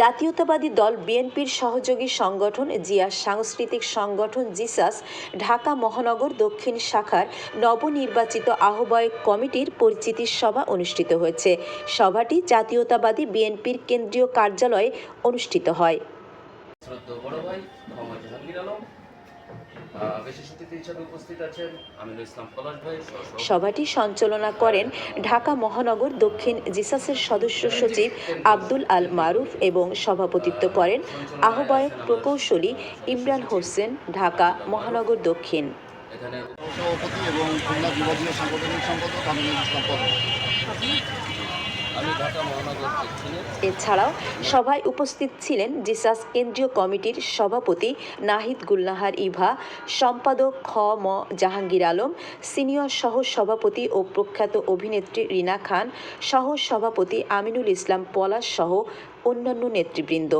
জাতীয়তাবাদী দল বিএনপির সহযোগী সংগঠন জিয়া সাংস্কৃতিক সংগঠন জিসাস ঢাকা মহানগর দক্ষিণ শাখার নবনির্বাচিত আহ্বায়ক কমিটির পরিচিতি সভা অনুষ্ঠিত হয়েছে। সভাটি জাতীয়তাবাদী বিএনপির কেন্দ্রীয় কার্যালয়ে অনুষ্ঠিত হয়। বিশেষ অতিথি হিসাবে উপস্থিত আছেন আমিনুল ইসলাম পলাশ ভাই সভাটি সঞ্চালনা করেন ঢাকা মহানগর দক্ষিণ জিসাসের সদস্য সচিব আব্দুল আল মারুফ এবং সভাপতিত্ব করেন আহ্বায়ক প্রকৌশলী ইমরান হোসেন ঢাকা মহানগর দক্ষিণ। এখানে সভাপতি এবং খুলনা বিভাগীয় সাংগঠনিক সম্পাদক আমিনুল ইসলাম আমি ঢাকা মহানগর দক্ষিণের এছাড়াও সভায় উপস্থিত ছিলেন জিসাস কেন্দ্রীয় কমিটির সভাপতি নাহিদ গুলনাহার ইভা, সম্পাদক খ ম জাহাঙ্গীর আলম, সিনিয়র সহ সভাপতি ও প্রখ্যাত অভিনেত্রী রিনা খান, সহ সভাপতি আমিনুল ইসলাম পলাশ সহ অন্যান্য নেতৃবৃন্দ।